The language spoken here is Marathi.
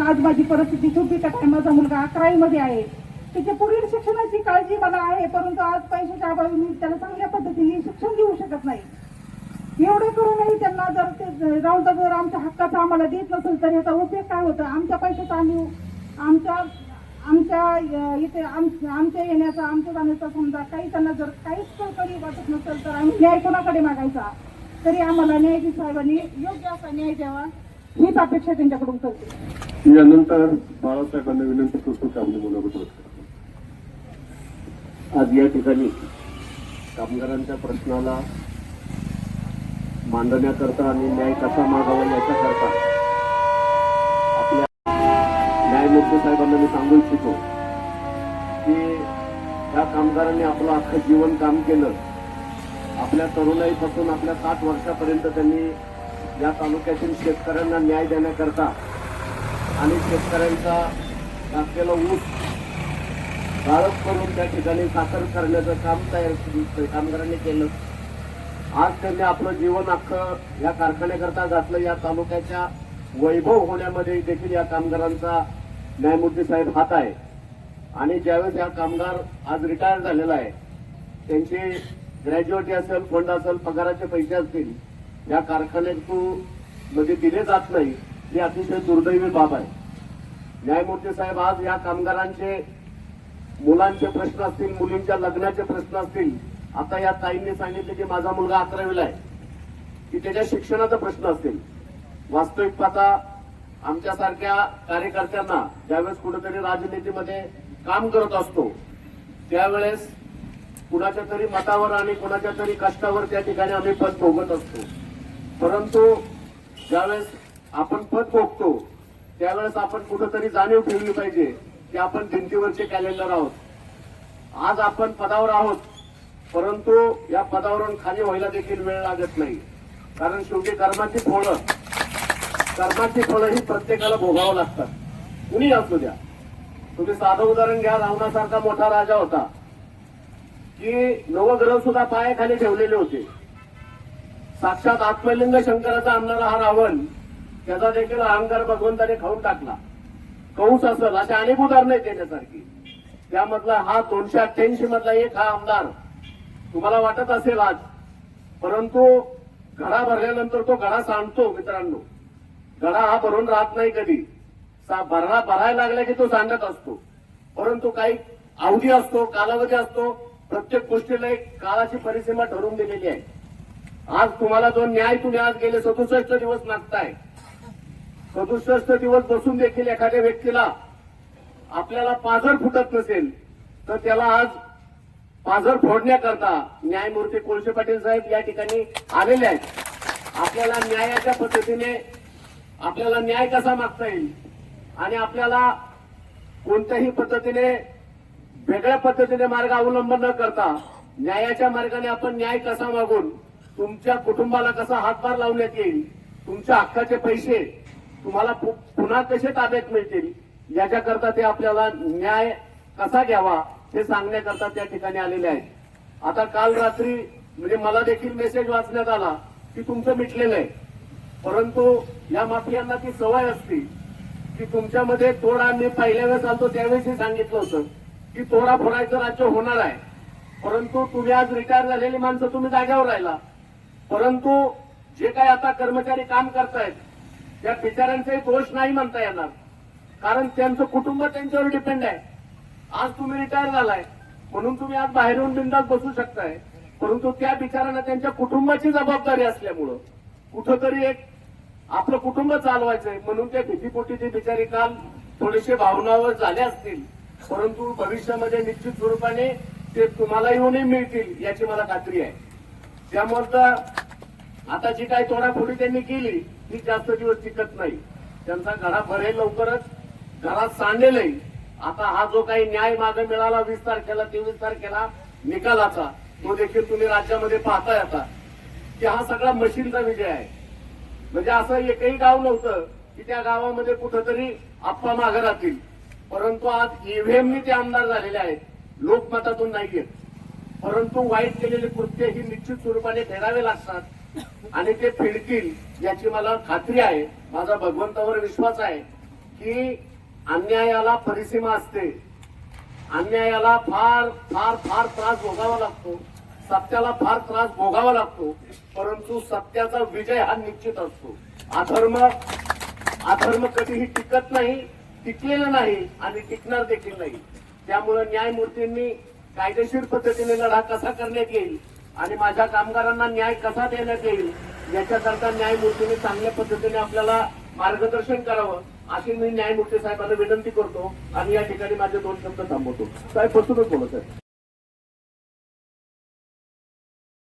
आज माझी परिस्थिती छोटीच्या आहे. माझा मुलगा अकरावी मध्ये आहे. त्याच्या पुढील शिक्षणाची काळजी मला आहे परंतु आज पैशाच्या अभावी मी त्याला चांगल्या पद्धतीने शिक्षण देऊ शकत नाही. एवढं करूनही त्यांना जर ते राऊंड जर आमच्या हक्काचा आम्हाला देत नसेल तर याचा उपयोग काय होतं? आमच्या पैशाचा आम्ही आमच्या आमच्या इथे आम- आमच्या येण्याचा आमच्या जाण्याचा समजा काही त्यांना जर काहीच कळकळी वाटत नसेल तर आम्ही न्याय कोणाकडे मागायचा? तरी आम्हाला न्यायाधीश साहेबांनी योग्य असा न्याय द्यावा. हीच अपेक्षा त्यांच्याकडून करते. यानंतर बाळासाहेबांना विनंती करतो की मुलाखत आज या ठिकाणी कामगारांच्या प्रश्नाला मांडण्याकरता आणि न्याय कसा मागावा याच्याकरता आपल्या न्यायमूर्ती साहेबांना मी सांगू इच्छितो की त्या कामगारांनी आपलं अख्खं जीवन काम केलं. आपल्या तरुणाईपासून आपल्या साठ वर्षापर्यंत त्यांनी या तालुक्यातील शेतकऱ्यांना न्याय देण्याकरता आणि शेतकऱ्यांचा घातलेला ऊस गाळप करून त्या ठिकाणी साखर करण्याचं काम तयार कामगारांनी केलं. आज त्यांनी आपलं जीवन अख्खं या कारखान्याकरता घातलं. या तालुक्याच्या वैभव होण्यामध्ये देखील या कामगारांचा न्यायमूर्ती साहेब हात आहे. आणि ज्यावेळेस हा कामगार आज रिटायर झालेला आहे त्यांचे ग्रॅज्युएटी असेल फंड असेल पगाराचे पैसे असतील या कारखान्यातून मध्ये म्हणजे दिले जात नाही ही अतिशय दुर्दैवी बाब आहे. न्यायमूर्ती साहेब आज या कामगारांचे मुलांचे प्रश्न असतील मुलींच्या लग्नाचे प्रश्न असतील आता या ताईंनी सांगितले की माझा मुलगा अकरावीला आहे की त्याच्या शिक्षणाचा प्रश्न असतील. वास्तविक पाहता आमच्यासारख्या कार्यकर्त्यांना ज्यावेळेस कुठेतरी राजनीतीमध्ये काम करत असतो त्यावेळेस कुणाच्या तरी मतावर आणि कुणाच्या तरी कष्टावर त्या ठिकाणी आम्ही पद भोगत असतो. परंतु ज्यावेळेस आपण पद भोगतो त्यावेळेस आपण कुठंतरी जाणीव ठेवली पाहिजे की आपण भिंतीवरचे कॅलेंडर आहोत. आज आपण पदावर आहोत परंतु या पदावरून खाली व्हायला देखील वेळ लागत नाही. कारण शेवटी कर्माची फळं कर्माची फळं ही प्रत्येकाला भोगावं लागतात. कुणी असू द्या. तुम्ही साधं उदाहरण घ्या रावणासारखा मोठा राजा होता. की नवग्रह सुद्धा पायाखाली ठेवलेले होते. साक्षात आत्मलिंग शंकराचा आणणारा हा रावण त्याचा देखील अहंकार भगवंताने खाऊन टाकला. कंस असेल अशा अनेक उदाहरणं आहेत त्याच्यासारखी. त्यामधला हा दोनशे अठ्ठ्याऐंशी मधला एक हा आमदार. तुम्हाला वाटत असेल आज परंतु घडा भरल्यानंतर तो घडा सांडतो मित्रांनो. घडा हा भरून राहत नाही कधी. सा- भरणा भरायला लागला की तो सांडत असतो. परंतु काही अवधी असतो कालावधी असतो. प्रत्येक गोष्टीला एक काळाची परिसीमा ठरवून दिलेली आहे. आज तुम्हाला जो न्याय तुम्ही आज गेले सदुसष्ट दिवस मागताय सदुसष्ट दिवस बसून देखील एखाद्या व्यक्तीला आपल्याला पाझर फुटत नसेल तर त्याला आज पाझर फोडण्याकरता न्यायमूर्ती कोळशे पाटील साहेब या ठिकाणी आलेले आहेत. आपल्याला न्यायाच्या पद्धतीने आपल्याला न्याय कसा मागता येईल आणि आपल्याला कोणत्याही पद्धतीने वेगळ्या पद्धतीने मार्ग अवलंब न करता न्यायाच्या मार्गाने आपण न्याय कसा मागून तुमच्या कुटुंबाला कसा हातभार लावण्यात येईल? तुमच्या हक्काचे पैसे तुम्हाला पुन्हा कसे ताब्यात मिळतील? याच्याकरता ते आपल्याला न्याय कसा घ्यावा हे सांगण्याकरता त्या ठिकाणी आलेले आहेत. आता काल रात्री म्हणजे मला देखील मेसेज वाचण्यात आला की तुमचं मिटलेलं आहे. परंतु या माफियांना ती सवय असते की तुमच्यामध्ये तोडा मी पहिल्या वेळेस आलतो त्यावेळेस सांगितलं होतं की तोडा फोडायचं राज्य होणार आहे. परंतु तुम्ही आज रिटायर झालेली माणसं तुम्ही जाग्यावर राहिला. परंतु जे काही आता कर्मचारी काम करतायत त्या बिचाऱ्यांचाही दोष नाही म्हणता येणार. कारण त्यांचं कुटुंब त्यांच्यावर डिपेंड आहे. आज तुम्ही रिटायर झालाय म्हणून तुम्ही आज बाहेरून बिंदात बसू शकताय. परंतु त्या बिचारांना त्यांच्या कुटुंबाची जबाबदारी असल्यामुळं कुठंतरी एक आपलं कुटुंब चालवायचंय म्हणून त्या भीतीपोटीचे बिचारे बिचारी काल थोडेसे भावनावर झाले असतील. परंतु भविष्यामध्ये निश्चित स्वरूपाने ते तुम्हाला येऊनही मिळतील याची मला खात्री आहे. त्यामुळे आता जी काही तोडाफोडी त्यांनी केली ती जास्त दिवस टिकत नाही. त्यांचा घडा भरेल लवकरच घरात सांडेलही आता हा जो काही न्याय मागे मिळाला वीस तारखेला तेवीस तारखेला निकालाचा तो देखील तुम्ही राज्यामध्ये पाहताय आता. की हा सगळा मशीनचा विजय आहे. म्हणजे असं एकही गाव नव्हतं की त्या गावामध्ये कुठंतरी आप्पा मागे राहतील. परंतु आज ईव्हीएमनी ते आमदार झालेले आहेत. लोकमतातून नाहीयेत परंतु वाईट केलेले कृत्य ही निश्चित स्वरूपाने फेरावे लागतात. आणि ते फिडतील याची मला खात्री आहे माझा भगवंतावर विश्वास आहे की अन्यायाला परिसीमा असते. अन्यायाला फार फार फार त्रास भोगावा लागतो. सत्याला फार त्रास भोगावा लागतो. परंतु सत्याचा विजय हा निश्चित असतो. अधर्म अधर्म कधीही टिकत नाही टिकलेला नाही आणि टिकणार देखील नाही. त्यामुळे न्यायमूर्तींनी कायदेशीर पद्धतीने लढा कसा करण्यात येईल आणि माझ्या कामगारांना न्याय कसा देण्यात येईल याच्याकरता न्यायमूर्तीने चांगल्या पद्धतीने आपल्याला मार्गदर्शन करावं अशी मी न्यायमूर्ती साहेबांना विनंती करतो. आणि या ठिकाणी माझे दोन शब्द थांबवतो. साहेब बसूनच बोलत आहे